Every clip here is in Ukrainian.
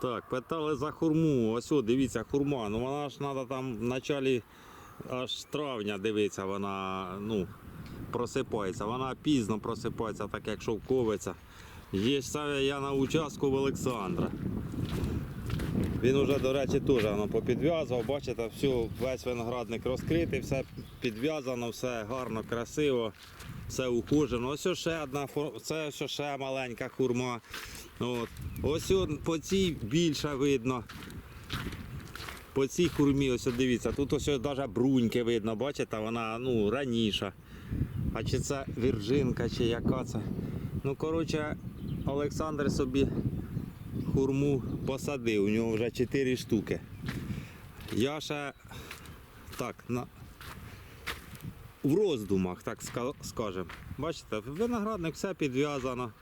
Так, питали за хурму. Ось, о, дивіться, хурма. Ну вона ж треба там в началі аж травня дивитися, вона ну, просипається. Вона пізно просипається, так як шовковиця. Є це я на участку в Олександра. Він уже, до речі, теж воно попідв'язував. Бачите, все, весь виноградник розкритий, все підв'язано, все гарно, красиво, все ухожено. Ось ще одна це ще маленька хурма. От. Ось по цій більше видно. По цій хурмі, ось дивіться, тут ось навіть бруньки видно, бачите, вона ну, раніша. А чи це вірджинка, чи яка це. Ну, коротше, Олександр собі хурму посадив, у нього вже 4 штуки. Я ще так, на, в роздумах, так ска- скажемо. Бачите, виноградник все підв'язано.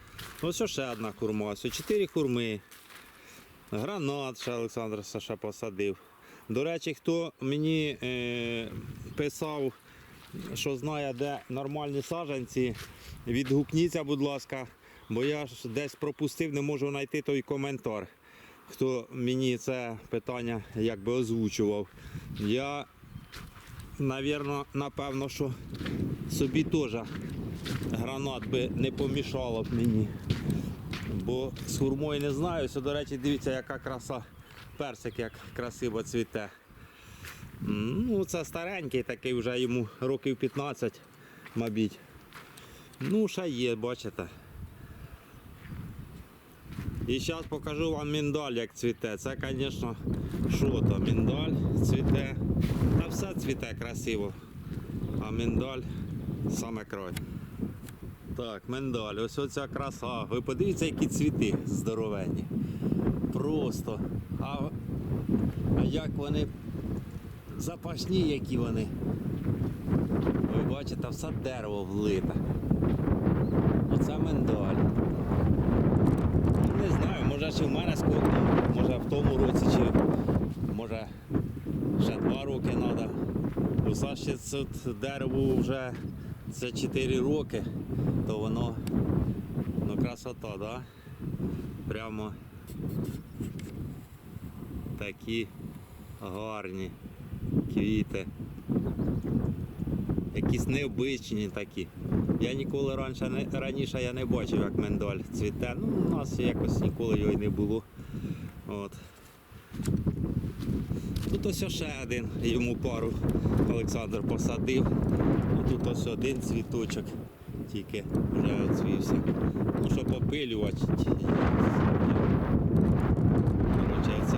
Ось ще одна хурма, ось 4 хурми. Гранат ще Олександр ще посадив. До речі, хто мені е, писав, що знає, де нормальні саджанці, відгукніться, будь ласка, бо я ж десь пропустив, не можу знайти той коментар. Хто мені це питання якби озвучував. Я, навірно, напевно, що собі теж гранат би не помішало б мені. Бо з хурмою не знаю. Ось, до речі, дивіться, яка краса. Персик як красиво цвіте. Ну, це старенький, такий вже йому років 15, мабуть. Ну, ще є, бачите. І зараз покажу вам міндаль, як цвіте. Це, звісно, що то, міндаль цвіте. Та все цвіте красиво. А міндаль саме край. Так, миндаль, ось оця краса. Ви подивіться, які цвіти здоровенні. Просто. А, а як вони запашні, які вони. Ви бачите, все дерево влите. Оце миндаль. Не знаю, може ще в мене скільки, може в тому році, чи може ще два роки треба. У Саші це дерево вже це 4 роки, то воно ну красота, да? Прямо такі гарні квіти. Якісь необичні такі. Я ніколи раніше не, раніше я не бачив, як миндаль цвіте. Ну, у нас якось ніколи його й не було. От. Тут ось ще один, йому пару Олександр посадив. Ну, тут ось один цвіточок, тільки вже оцвівся. Ну, щоб опилювати. Коротше, це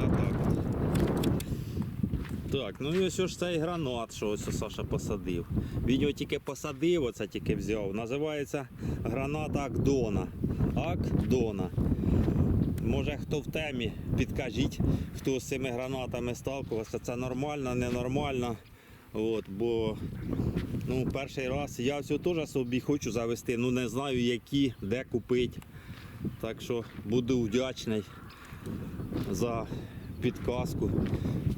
так. Ну і ось ж цей гранат, що ось Саша посадив. Він його тільки посадив, оце тільки взяв. Називається гранат Акдона. Акдона. Може хто в темі, підкажіть, хто з цими гранатами сталкувався. Це нормально, ненормально. От, бо ну, перший раз я все теж собі хочу завести, ну не знаю які, де купити. Так що буду вдячний за підказку.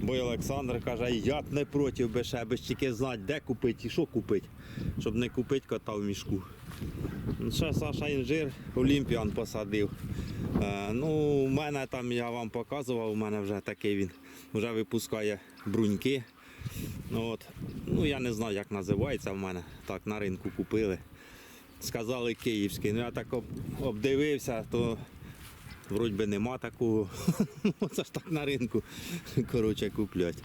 Бо Олександр каже, я б не проти би ще би ж тільки знати, де купити і що купити, щоб не купити кота в мішку. Ну, Ще Саша інжир Олімпіан посадив. Е, ну, у мене там я вам показував, у мене вже такий він вже випускає бруньки. Ну, От. Ну, я не знаю, як називається в мене. Так, на ринку купили. Сказали київський. Ну я так об- обдивився, то вроді би нема такого. Ну, Це ж так на ринку коротше, куплять.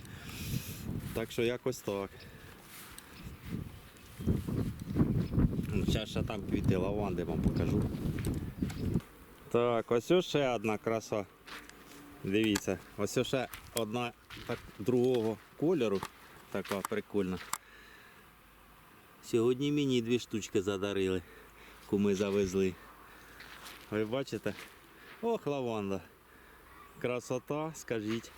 Так що якось так. Зараз ще там квіти лаванди вам покажу. Так, ось ще одна краса. Дивіться, ось ще одна так, другого кольору. Така прикольна. Сьогодні мені дві штучки задарили, куми завезли. Ви бачите? Ох, лаванда. Красота, скажіть.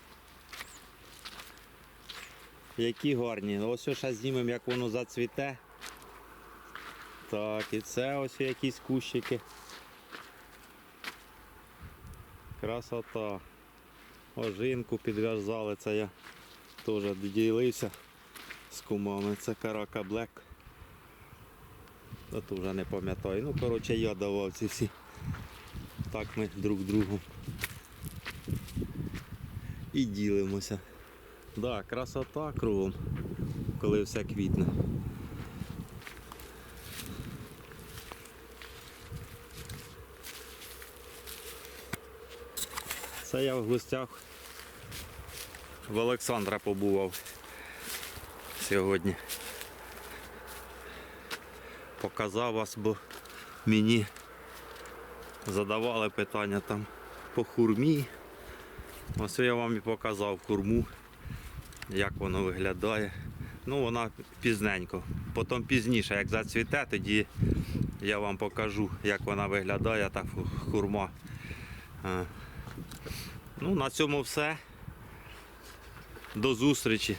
Які гарні. Ось ще знімемо, як воно зацвіте. Так, і це ось якісь кущики. Красота. Ожинку підв'язали, це я теж ділився з кумами. Це карака Блек. От вже не пам'ятаю. Ну, коротше, я давав ці всі. Так ми друг другу і ділимося. Да, красота кругом, коли все квітне. Це я в гостях в Олександра побував сьогодні. Показав вас, бо мені задавали питання там по хурмі. Ось я вам і показав хурму, як воно виглядає. Ну, вона пізненько. Потім пізніше, як зацвіте, тоді я вам покажу, як вона виглядає, та хурма. Ну, на цьому все. До зустрічі.